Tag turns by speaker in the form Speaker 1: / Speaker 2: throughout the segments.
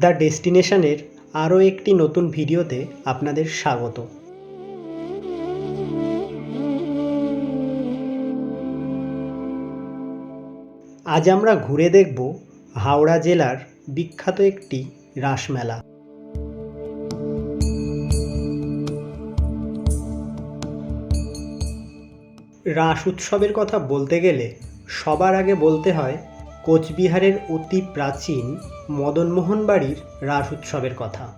Speaker 1: The ডেস্টিনেশনের আরও একটি নতুন ভিডিওতে আপনাদের স্বাগত। আজ আমরা ঘুরে দেখব হাওড়া জেলার বিখ্যাত একটি রাসমেলা। রাস উৎসবের কথা বলতে গেলে সবার আগে বলতে হয় কোচবিহারের অতি প্রাচীন মদনমোহন বাড়ির রাস উৎসবের কথা।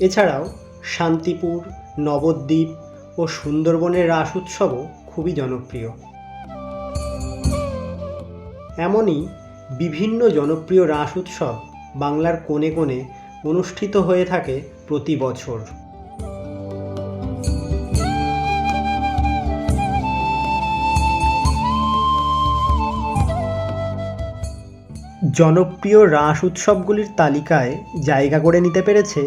Speaker 1: এছাড়াও শান্তিপুর, নবদ্বীপ ও সুন্দরবনের রাস উৎসবও খুবই জনপ্রিয়। এমনই বিভিন্ন জনপ্রিয় রাস উৎসব বাংলার কোণে কোণে অনুষ্ঠিত হয়ে থাকে প্রতি বছর। জনপ্রিয় রাস উৎসবগুলির তালিকায় জায়গা করে নিতে পেরেছে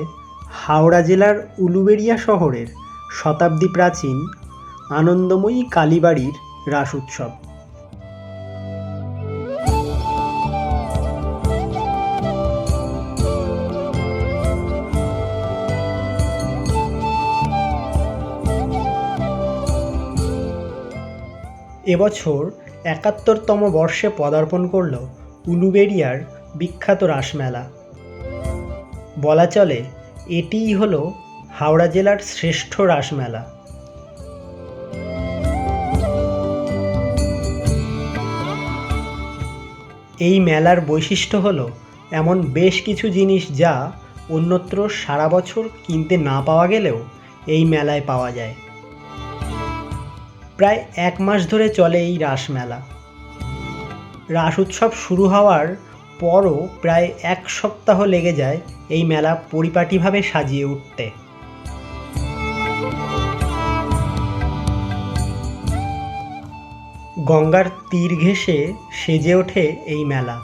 Speaker 1: হাওড়া জেলার উলুবেড়িয়া শহরের শতাব্দী প্রাচীন, আনন্দময়ী কালীবাড়ির রাস উৎসব। এবছর একাত্তরতম বর্ষে পদার্পণ করল উলুবেড়িয়ার বিখ্যাত রাসমেলা। বলা চলে, এটিই হলো হাওড়া জেলার শ্রেষ্ঠ রাসমেলা। এই মেলার বৈশিষ্ট্য হলো, এমন বেশ কিছু জিনিস যা অন্যত্র সারা বছর কিনতে না পাওয়া গেলেও এই মেলায় পাওয়া যায়। প্রায় এক মাস ধরে চলে এই রাসমেলা। রাস উৎসব শুরু হওয়ার পরও প্রায় এক সপ্তাহ লেগে যায় এই মেলা পরিপাটিভাবে সাজিয়ে উঠতে। গঙ্গার তীর ঘেঁষে সেজে ওঠে এই মেলা।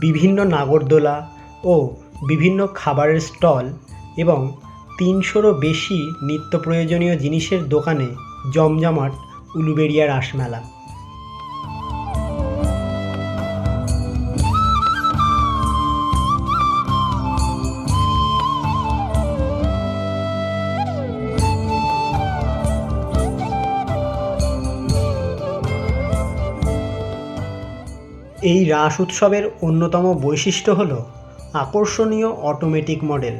Speaker 1: বিভিন্ন নাগরদোলা ও বিভিন্ন খাবারের স্টল এবং তিনশোরও বেশি নিত্য প্রয়োজনীয় জিনিসের দোকানে জমজমাট উলুবেড়িয়া রাসমেলা। এই রাস উৎসবের অন্যতম বৈশিষ্ট্য হল আকর্ষণীয় অটোমেটিক মডেল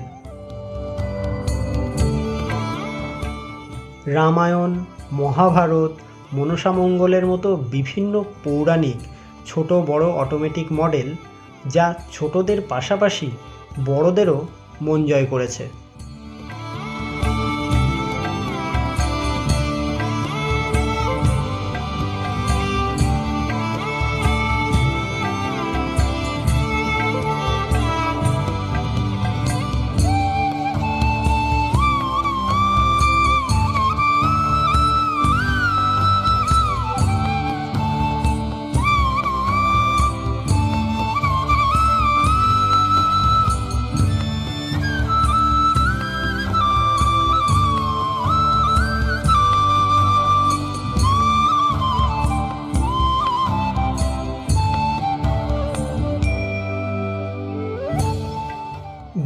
Speaker 1: রামায়ণ, মহাভারত মনসামঙ্গলের মতো বিভিন্ন পৌরাণিক ছোট বড় অটোমেটিক মডেল যা ছোটদের পাশাপাশি বড়দেরও মন জয় করেছে।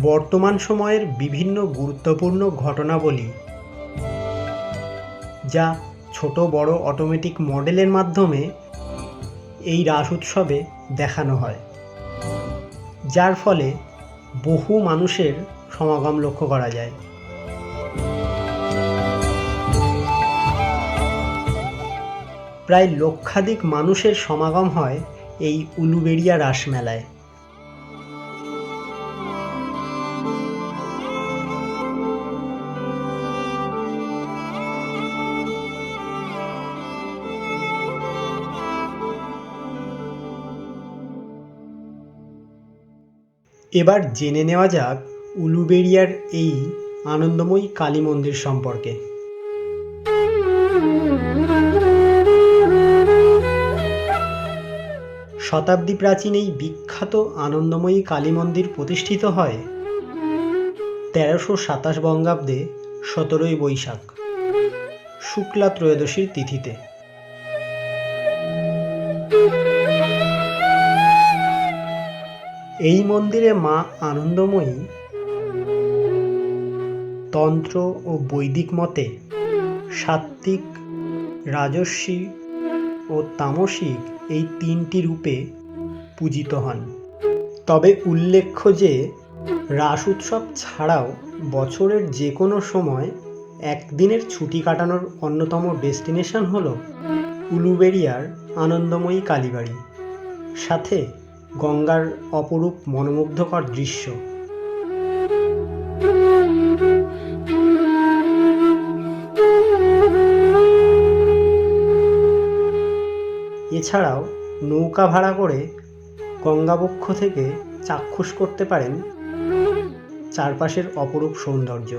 Speaker 1: বর্তমান সময়ের বিভিন্ন গুরুত্বপূর্ণ ঘটনাবলী, যা ছোট বড় অটোমেটিক মডেলের মাধ্যমে এই রাস উৎসবে দেখানো হয়, যার ফলে বহু মানুষের সমাগম লক্ষ্য করা যায়। প্রায় লক্ষাধিক মানুষের সমাগম হয় এই উলুবেড়িয়া রাসমেলায় এবার জেনে নেওয়া যাক উলুবেড়িয়ার এই আনন্দময়ী কালী মন্দির সম্পর্কে। শতাব্দী প্রাচীন এই বিখ্যাত আনন্দময়ী কালী মন্দির প্রতিষ্ঠিত হয় তেরোশো সাতাশ বঙ্গাব্দে সতেরোই বৈশাখ, শুক্লা ত্রয়োদশীর তিথিতে। এই মন্দিরে মা আনন্দময়ী তন্ত্র ও বৈদিক মতে সাত্ত্বিক রাজস্বী ও তামসিক এই তিনটি রূপে পূজিত হন। তবে উল্লেখ্য যে, রাস উৎসব ছাড়াও বছরের যে কোনো সময় একদিনের ছুটি কাটানোর অন্যতম ডেস্টিনেশন হল উলুবেড়িয়ার আনন্দময়ী কালীবাড়ি। সাথে গঙ্গার অপরূপ মনোমুগ্ধকর দৃশ্য। এছাড়াও নৌকা ভাড়া করে গঙ্গাবক্ষ থেকে চাক্ষুষ করতে পারেন চারপাশের অপরূপ সৌন্দর্য।